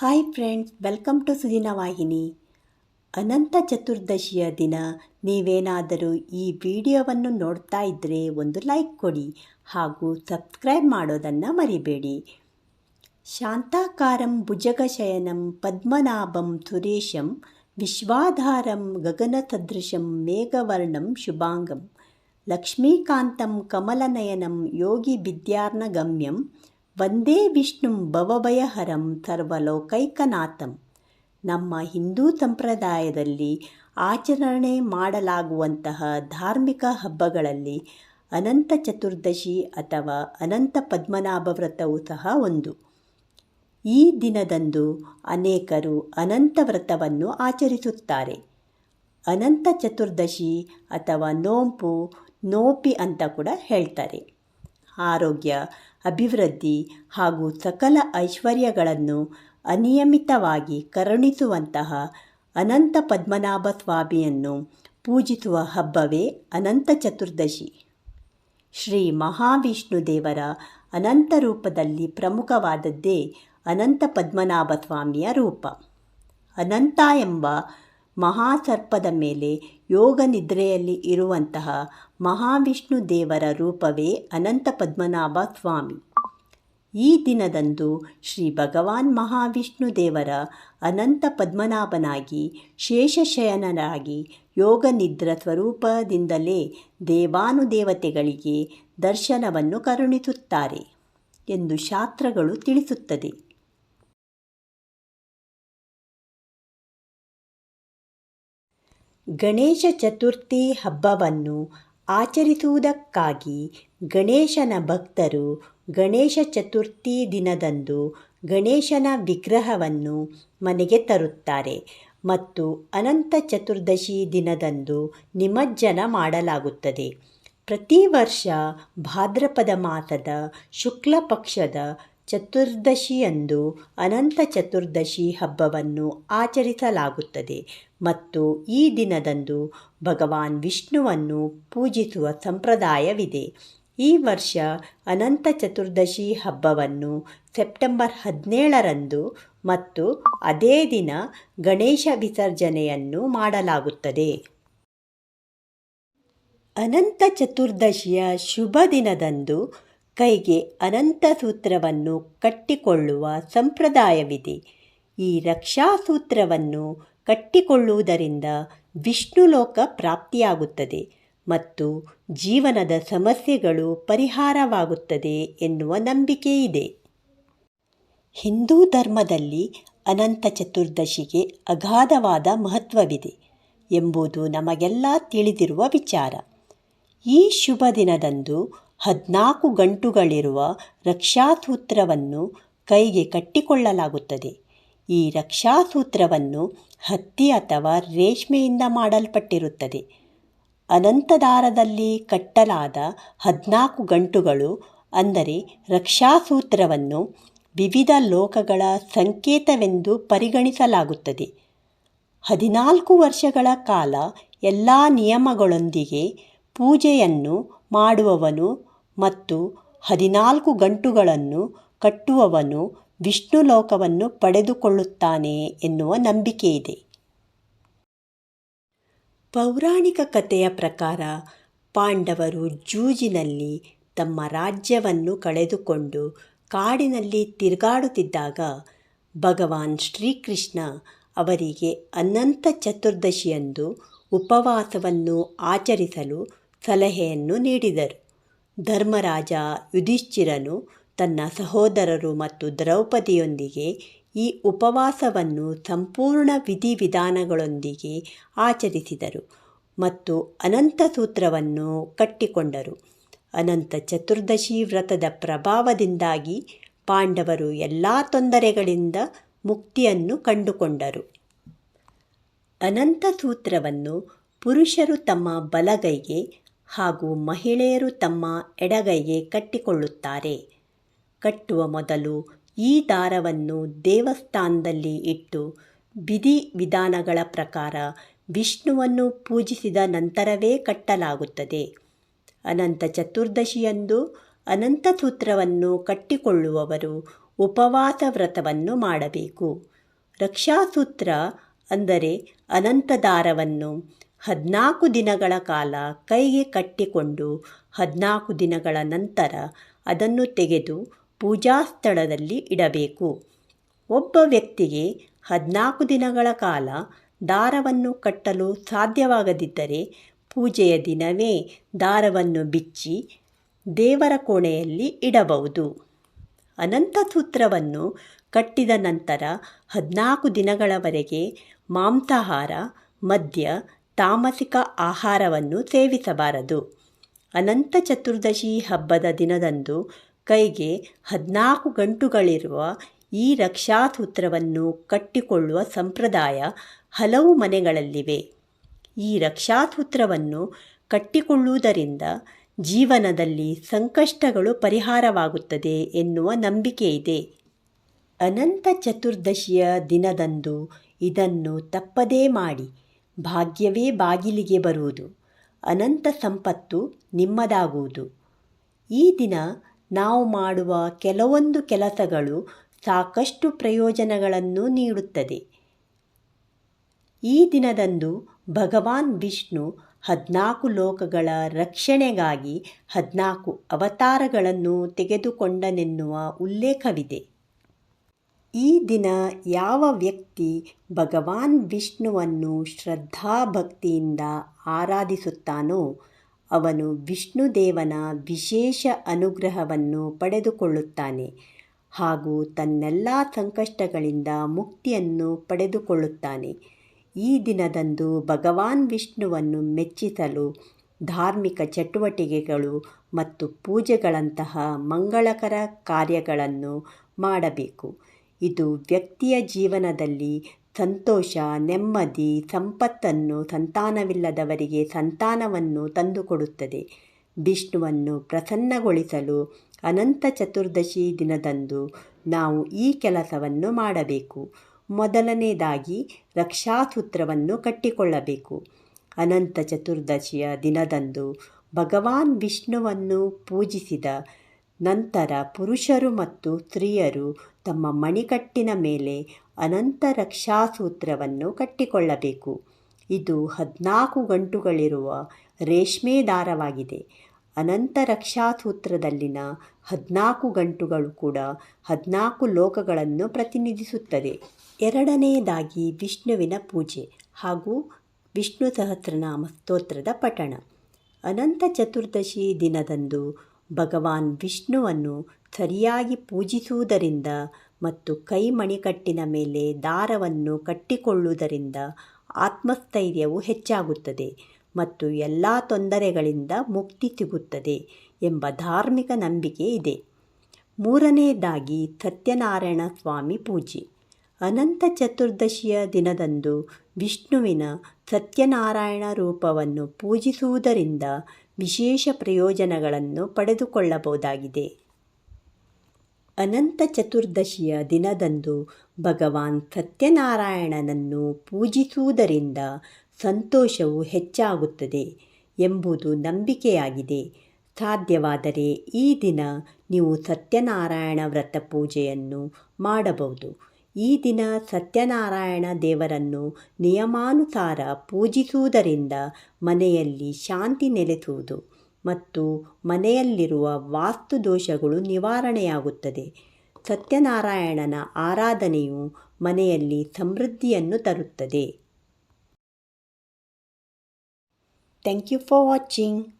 Hi friends, welcome to Sudina ವಾಹಿನಿ. ಅನಂತ ಚತುರ್ದಶಿಯ ದಿನ. ನೀವೇನಾದರೂ ಈ ವಿಡಿಯೋವನ್ನು ನೋಡ್ತಾ ಇದ್ದರೆ ಒಂದು ಲೈಕ್ ಕೊಡಿ ಹಾಗೂ ಸಬ್ಸ್ಕ್ರೈಬ್ ಮಾಡೋದನ್ನು ಮರಿಬೇಡಿ. ಶಾಂತಾಕಾರಂ ಭುಜಗಶಯನಂ ಪದ್ಮನಾಭಂ ಸುರೇಶಂ ವಿಶ್ವಾಧಾರಂ ಗಗನಸದೃಶಂ ಮೇಘವರ್ಣಂ ಶುಭಾಂಗಂ ಲಕ್ಷ್ಮೀಕಾಂತಂ ಕಮಲನಯನಂ ಯೋಗಿ ವಿದ್ಯಾರ್ನಗಮ್ಯಂ ವಂದೇ ವಿಷ್ಣುಂ ಭವಭಯಹರಂ ಸರ್ವಲೋಕೈಕನಾಥಂ ನಮ್ಮ ಹಿಂದೂ ಸಂಪ್ರದಾಯದಲ್ಲಿ ಆಚರಣೆ ಮಾಡಲಾಗುವಂತಹ ಧಾರ್ಮಿಕ ಹಬ್ಬಗಳಲ್ಲಿ ಅನಂತ ಚತುರ್ದಶಿ ಅಥವಾ ಅನಂತ ಪದ್ಮನಾಭ ವ್ರತವೂ ಸಹ ಒಂದು. ಈ ದಿನದಂದು ಅನೇಕರು ಅನಂತ ವ್ರತವನ್ನು ಆಚರಿಸುತ್ತಾರೆ. ಅನಂತ ಚತುರ್ದಶಿ ಅಥವಾ ನೋಂಪು, ನೋಪಿ ಅಂತ ಕೂಡ ಹೇಳ್ತಾರೆ. ಆರೋಗ್ಯ, ಅಭಿವೃದ್ಧಿ ಹಾಗೂ ಸಕಲ ಐಶ್ವರ್ಯಗಳನ್ನು ಅನಿಯಮಿತವಾಗಿ ಕರುಣಿಸುವಂತಹ ಅನಂತ ಪದ್ಮನಾಭ ಸ್ವಾಮಿಯನ್ನು ಪೂಜಿಸುವ ಹಬ್ಬವೇ ಅನಂತ ಚತುರ್ದಶಿ. ಶ್ರೀ ಮಹಾವಿಷ್ಣು ದೇವರ ಅನಂತ ರೂಪದಲ್ಲಿ ಪ್ರಮುಖವಾದದ್ದೇ ಅನಂತ ಪದ್ಮನಾಭ ಸ್ವಾಮಿಯ ರೂಪ. ಅನಂತ ಎಂಬ ಮಹಾಸರ್ಪದ ಮೇಲೆ ಯೋಗ ನಿದ್ರೆಯಲ್ಲಿ ಇರುವಂತಹ ಮಹಾವಿಷ್ಣು ದೇವರ ರೂಪವೇ ಅನಂತ ಪದ್ಮನಾಭ ಸ್ವಾಮಿ. ಈ ದಿನದಂದು ಶ್ರೀ ಭಗವಾನ್ ಮಹಾವಿಷ್ಣು ದೇವರ ಅನಂತ ಪದ್ಮನಾಭನಾಗಿ ಶೇಷಶಯನನಾಗಿ ಯೋಗ ನಿದ್ರ ಸ್ವರೂಪದಿಂದಲೇ ದೇವಾನುದೇವತೆಗಳಿಗೆ ದರ್ಶನವನ್ನು ಕರುಣಿಸುತ್ತಾರೆ ಎಂದು ಶಾಸ್ತ್ರಗಳು ತಿಳಿಸುತ್ತದೆ. ಗಣೇಶ ಚತುರ್ಥಿ ಹಬ್ಬವನ್ನು ಆಚರಿಸುವುದಕ್ಕಾಗಿ ಗಣೇಶನ ಭಕ್ತರು ಗಣೇಶ ಚತುರ್ಥಿ ದಿನದಂದು ಗಣೇಶನ ವಿಗ್ರಹವನ್ನು ಮನೆಗೆ ತರುತ್ತಾರೆ ಮತ್ತು ಅನಂತ ಚತುರ್ದಶಿ ದಿನದಂದು ನಿಮಜ್ಜನ ಮಾಡಲಾಗುತ್ತದೆ. ಪ್ರತಿ ವರ್ಷ ಭಾದ್ರಪದ ಮಾಸದ ಶುಕ್ಲ ಪಕ್ಷದ ಚತುರ್ದಶಿಯಂದು ಅನಂತ ಚತುರ್ದಶಿ ಹಬ್ಬವನ್ನು ಆಚರಿಸಲಾಗುತ್ತದೆ ಮತ್ತು ಈ ದಿನದಂದು ಭಗವಾನ್ ವಿಷ್ಣುವನ್ನು ಪೂಜಿಸುವ ಸಂಪ್ರದಾಯವಿದೆ. ಈ ವರ್ಷ ಅನಂತ ಚತುರ್ದಶಿ ಹಬ್ಬವನ್ನು ಸೆಪ್ಟೆಂಬರ್ ಹದಿನೇಳರಂದು ಮತ್ತು ಅದೇ ದಿನ ಗಣೇಶ ವಿಸರ್ಜನೆಯನ್ನು ಮಾಡಲಾಗುತ್ತದೆ. ಅನಂತ ಚತುರ್ದಶಿಯ ಶುಭ ದಿನದಂದು ಕೈಗೆ ಅನಂತ ಸೂತ್ರವನ್ನು ಕಟ್ಟಿಕೊಳ್ಳುವ ಸಂಪ್ರದಾಯವಿದೆ. ಈ ರಕ್ಷಾಸೂತ್ರವನ್ನು ಕಟ್ಟಿಕೊಳ್ಳುವುದರಿಂದ ವಿಷ್ಣುಲೋಕ ಪ್ರಾಪ್ತಿಯಾಗುತ್ತದೆ ಮತ್ತು ಜೀವನದ ಸಮಸ್ಯೆಗಳು ಪರಿಹಾರವಾಗುತ್ತದೆ ಎನ್ನುವ ನಂಬಿಕೆ ಇದೆ ಹಿಂದೂ ಧರ್ಮದಲ್ಲಿ ಅನಂತ ಚತುರ್ದಶಿಗೆ ಅಗಾಧವಾದ ಮಹತ್ವವಿದೆ ಎಂಬುದು ನಮಗೆಲ್ಲ ತಿಳಿದಿರುವ ವಿಚಾರ. ಈ ಶುಭ ದಿನದಂದು ಹದಿನಾಲ್ಕು ಗಂಟುಗಳಿರುವ ರಕ್ಷಾಸೂತ್ರವನ್ನು ಕೈಗೆ ಕಟ್ಟಿಕೊಳ್ಳಲಾಗುತ್ತದೆ. ಈ ರಕ್ಷಾಸೂತ್ರವನ್ನು ಹತ್ತಿ ಅಥವಾ ರೇಷ್ಮೆಯಿಂದ ಮಾಡಲ್ಪಟ್ಟಿರುತ್ತದೆ. ಅನಂತದಾರದಲ್ಲಿ ಕಟ್ಟಲಾದ ಹದಿನಾಲ್ಕು ಗಂಟುಗಳು, ಅಂದರೆ ರಕ್ಷಾಸೂತ್ರವನ್ನು ವಿವಿಧ ಲೋಕಗಳ ಸಂಕೇತವೆಂದು ಪರಿಗಣಿಸಲಾಗುತ್ತದೆ. ಹದಿನಾಲ್ಕು ವರ್ಷಗಳ ಕಾಲ ಎಲ್ಲ ನಿಯಮಗಳೊಂದಿಗೆ ಪೂಜೆಯನ್ನು ಮಾಡುವವನು ಮತ್ತು ಹದಿನಾಲ್ಕು ಗಂಟುಗಳನ್ನು ಕಟ್ಟುವವನು ವಿಷ್ಣು ಲೋಕವನ್ನು ಪಡೆದುಕೊಳ್ಳುತ್ತಾನೆ ಎನ್ನುವ ನಂಬಿಕೆಯಿದೆ. ಪೌರಾಣಿಕ ಕಥೆಯ ಪ್ರಕಾರ ಪಾಂಡವರು ಜೂಜಿನಲ್ಲಿ ತಮ್ಮ ರಾಜ್ಯವನ್ನು ಕಳೆದುಕೊಂಡು ಕಾಡಿನಲ್ಲಿ ತಿರುಗಾಡುತ್ತಿದ್ದಾಗ ಭಗವಾನ್ ಶ್ರೀಕೃಷ್ಣ ಅವರಿಗೆ ಅನಂತ ಚತುರ್ದಶಿಯಂದು ಉಪವಾಸವನ್ನು ಆಚರಿಸಲು ಸಲಹೆಯನ್ನು ನೀಡಿದರು. ಧರ್ಮರಾಜ ಯುಧಿಷ್ಠಿರನು ತನ್ನ ಸಹೋದರರು ಮತ್ತು ದ್ರೌಪದಿಯೊಂದಿಗೆ ಈ ಉಪವಾಸವನ್ನು ಸಂಪೂರ್ಣ ವಿಧಿವಿಧಾನಗಳೊಂದಿಗೆ ಆಚರಿಸಿದರು ಮತ್ತು ಅನಂತ ಸೂತ್ರವನ್ನು ಕಟ್ಟಿಕೊಂಡರು. ಅನಂತ ಚತುರ್ದಶಿ ವ್ರತದ ಪ್ರಭಾವದಿಂದಾಗಿ ಪಾಂಡವರು ಎಲ್ಲ ತೊಂದರೆಗಳಿಂದ ಮುಕ್ತಿಯನ್ನು ಕಂಡುಕೊಂಡರು. ಅನಂತ ಸೂತ್ರವನ್ನು ಪುರುಷರು ತಮ್ಮ ಬಲಗೈಗೆ ಹಾಗೂ ಮಹಿಳೆಯರು ತಮ್ಮ ಎಡಗೈಗೆ ಕಟ್ಟಿಕೊಳ್ಳುತ್ತಾರೆ. ಕಟ್ಟುವ ಮೊದಲು ಈ ದಾರವನ್ನು ದೇವಸ್ಥಾನದಲ್ಲಿ ಇಟ್ಟು ವಿಧಿ ವಿಧಾನಗಳ ಪ್ರಕಾರ ವಿಷ್ಣುವನ್ನು ಪೂಜಿಸಿದ ನಂತರವೇ ಕಟ್ಟಲಾಗುತ್ತದೆ. ಅನಂತ ಚತುರ್ದಶಿಯಂದು ಅನಂತ ಸೂತ್ರವನ್ನು ಕಟ್ಟಿಕೊಳ್ಳುವವರು ಉಪವಾಸ ವ್ರತವನ್ನು ಮಾಡಬೇಕು. ರಕ್ಷಾಸೂತ್ರ ಅಂದರೆ ಅನಂತ ದಾರವನ್ನು ಹದಿನಾಲ್ಕು ದಿನಗಳ ಕಾಲ ಕೈಗೆ ಕಟ್ಟಿಕೊಂಡು ಹದಿನಾಲ್ಕು ದಿನಗಳ ನಂತರ ಅದನ್ನು ತೆಗೆದು ಪೂಜಾ ಸ್ಥಳದಲ್ಲಿ ಇಡಬೇಕು. ಒಬ್ಬ ವ್ಯಕ್ತಿಗೆ ಹದಿನಾಲ್ಕು ದಿನಗಳ ಕಾಲ ದಾರವನ್ನು ಕಟ್ಟಲು ಸಾಧ್ಯವಾಗದಿದ್ದರೆ ಪೂಜೆಯ ದಿನವೇ ದಾರವನ್ನು ಬಿಚ್ಚಿ ದೇವರ ಕೋಣೆಯಲ್ಲಿ ಇಡಬಹುದು. ಅನಂತ ಸೂತ್ರವನ್ನು ಕಟ್ಟಿದ ನಂತರ ಹದಿನಾಲ್ಕು ದಿನಗಳವರೆಗೆ ಮಾಂಸಾಹಾರ, ಮದ್ಯ ತಾಮಸಿಕ ಆಹಾರವನ್ನು ಸೇವಿಸಬಾರದು. ಅನಂತ ಚತುರ್ದಶಿ ಹಬ್ಬದ ದಿನದಂದು ಕೈಗೆ ಹದಿನಾಲ್ಕು ಗಂಟುಗಳಿರುವ ಈ ರಕ್ಷಾಸೂತ್ರವನ್ನು ಕಟ್ಟಿಕೊಳ್ಳುವ ಸಂಪ್ರದಾಯ ಹಲವು ಮನೆಗಳಲ್ಲಿವೆ. ಈ ರಕ್ಷಾಸೂತ್ರವನ್ನು ಕಟ್ಟಿಕೊಳ್ಳುವುದರಿಂದ ಜೀವನದಲ್ಲಿ ಸಂಕಷ್ಟಗಳು ಪರಿಹಾರವಾಗುತ್ತದೆ ಎನ್ನುವ ನಂಬಿಕೆ ಇದೆ. ಅನಂತ ಚತುರ್ದಶಿಯ ದಿನದಂದು ಇದನ್ನು ತಪ್ಪದೇ ಮಾಡಿ ಭಾಗ್ಯವೇ ಬಾಗಿಲಿಗೆ ಬರುವುದು, ಅನಂತ ಸಂಪತ್ತು ನಿಮ್ಮದಾಗುವುದು. ಈ ದಿನ ನಾವು ಮಾಡುವ ಕೆಲವೊಂದು ಕೆಲಸಗಳು ಸಾಕಷ್ಟು ಪ್ರಯೋಜನಗಳನ್ನು ನೀಡುತ್ತದೆ. ಈ ದಿನದಂದು ಭಗವಾನ್ ವಿಷ್ಣು ಹದಿನಾಲ್ಕು ಲೋಕಗಳ ರಕ್ಷಣೆಗಾಗಿ ಹದಿನಾಲ್ಕು ಅವತಾರಗಳನ್ನು ತೆಗೆದುಕೊಂಡನೆನ್ನುವ ಉಲ್ಲೇಖವಿದೆ. ಈ ದಿನ ಯಾವ ವ್ಯಕ್ತಿ ಭಗವಾನ್ ವಿಷ್ಣುವನ್ನು ಶ್ರದ್ಧಾಭಕ್ತಿಯಿಂದ ಆರಾಧಿಸುತ್ತಾನೋ, ಅವನು ವಿಷ್ಣುದೇವನ ವಿಶೇಷ ಅನುಗ್ರಹವನ್ನು ಪಡೆದುಕೊಳ್ಳುತ್ತಾನೆ ಹಾಗೂ ತನ್ನೆಲ್ಲ ಸಂಕಷ್ಟಗಳಿಂದ ಮುಕ್ತಿಯನ್ನು ಪಡೆದುಕೊಳ್ಳುತ್ತಾನೆ. ಈ ದಿನದಂದು ಭಗವಾನ್ ವಿಷ್ಣುವನ್ನು ಮೆಚ್ಚಿಸಲು ಧಾರ್ಮಿಕ ಚಟುವಟಿಕೆಗಳು ಮತ್ತು ಪೂಜೆಗಳಂತಹ ಮಂಗಳಕರ ಕಾರ್ಯಗಳನ್ನು ಮಾಡಬೇಕು. ಇದು ವ್ಯಕ್ತಿಯ ಜೀವನದಲ್ಲಿ ಸಂತೋಷ, ನೆಮ್ಮದಿ, ಸಂಪತ್ತನ್ನು ಸಂತಾನವಿಲ್ಲದವರಿಗೆ ಸಂತಾನವನ್ನು ತಂದುಕೊಡುತ್ತದೆ. ವಿಷ್ಣುವನ್ನು ಪ್ರಸನ್ನಗೊಳಿಸಲು ಅನಂತ ಚತುರ್ದಶಿ ದಿನದಂದು ನಾವು ಈ ಕೆಲಸವನ್ನು ಮಾಡಬೇಕು. ಮೊದಲನೇದಾಗಿ ರಕ್ಷಾಸೂತ್ರವನ್ನು ಕಟ್ಟಿಕೊಳ್ಳಬೇಕು. ಅನಂತ ಚತುರ್ದಶಿಯ ದಿನದಂದು ಭಗವಾನ್ ವಿಷ್ಣುವನ್ನು ಪೂಜಿಸಿದ ನಂತರ ಪುರುಷರು ಮತ್ತು ಸ್ತ್ರೀಯರು ತಮ್ಮ ಮಣಿಕಟ್ಟಿನ ಮೇಲೆ ಅನಂತ ರಕ್ಷಾಸೂತ್ರವನ್ನು ಕಟ್ಟಿಕೊಳ್ಳಬೇಕು. ಇದು ಹದಿನಾಲ್ಕು ಗಂಟುಗಳಿರುವ ರೇಷ್ಮೆ ದಾರವಾಗಿದೆ. ಅನಂತ ರಕ್ಷಾಸೂತ್ರದಲ್ಲಿನ ಹದಿನಾಲ್ಕು ಗಂಟುಗಳು ಕೂಡ ಹದಿನಾಲ್ಕು ಲೋಕಗಳನ್ನು ಪ್ರತಿನಿಧಿಸುತ್ತದೆ. ಎರಡನೆಯದಾಗಿ ವಿಷ್ಣುವಿನ ಪೂಜೆ ಹಾಗೂ ವಿಷ್ಣು ಸಹಸ್ರನಾಮ ಸ್ತೋತ್ರದ ಪಠಣ. ಅನಂತ ಚತುರ್ದಶಿ ದಿನದಂದು ಭಗವಾನ್ ವಿಷ್ಣುವನ್ನು ಸರಿಯಾಗಿ ಪೂಜಿಸುವುದರಿಂದ ಮತ್ತು ಕೈ ಮಣಿಕಟ್ಟಿನ ಮೇಲೆ ದಾರವನ್ನು ಕಟ್ಟಿಕೊಳ್ಳುವುದರಿಂದ ಆತ್ಮಸ್ಥೈರ್ಯವು ಹೆಚ್ಚಾಗುತ್ತದೆ ಮತ್ತು ಎಲ್ಲ ತೊಂದರೆಗಳಿಂದ ಮುಕ್ತಿ ಸಿಗುತ್ತದೆ ಎಂಬ ಧಾರ್ಮಿಕ ನಂಬಿಕೆ ಇದೆ. ಮೂರನೆಯದಾಗಿ ಸತ್ಯನಾರಾಯಣ ಸ್ವಾಮಿ ಪೂಜೆ. ಅನಂತ ಚತುರ್ದಶಿಯ ದಿನದಂದು ವಿಷ್ಣುವಿನ ಸತ್ಯನಾರಾಯಣ ರೂಪವನ್ನು ಪೂಜಿಸುವುದರಿಂದ ವಿಶೇಷ ಪ್ರಯೋಜನಗಳನ್ನು ಪಡೆದುಕೊಳ್ಳಬಹುದಾಗಿದೆ. ಅನಂತ ಚತುರ್ದಶಿಯ ದಿನದಂದು ಭಗವಾನ್ ಸತ್ಯನಾರಾಯಣನನ್ನು ಪೂಜಿಸುವುದರಿಂದ ಸಂತೋಷವು ಹೆಚ್ಚಾಗುತ್ತದೆ ಎಂಬುದು ನಂಬಿಕೆಯಾಗಿದೆ. ಸಾಧ್ಯವಾದರೆ ಈ ದಿನ ನೀವು ಸತ್ಯನಾರಾಯಣ ವ್ರತ ಪೂಜೆಯನ್ನು ಮಾಡಬಹುದು. ಈ ದಿನ ಸತ್ಯನಾರಾಯಣ ದೇವರನ್ನು ನಿಯಮಾನುಸಾರ ಪೂಜಿಸುವುದರಿಂದ ಮನೆಯಲ್ಲಿ ಶಾಂತಿ ನೆಲೆಸುವುದು ಮತ್ತು ಮನೆಯಲ್ಲಿರುವ ವಾಸ್ತು ದೋಷಗಳು ನಿವಾರಣೆಯಾಗುತ್ತದೆ. ಸತ್ಯನಾರಾಯಣನ ಆರಾಧನೆಯು ಮನೆಯಲ್ಲಿ ಸಮೃದ್ಧಿಯನ್ನು ತರುತ್ತದೆ. Thank you for watching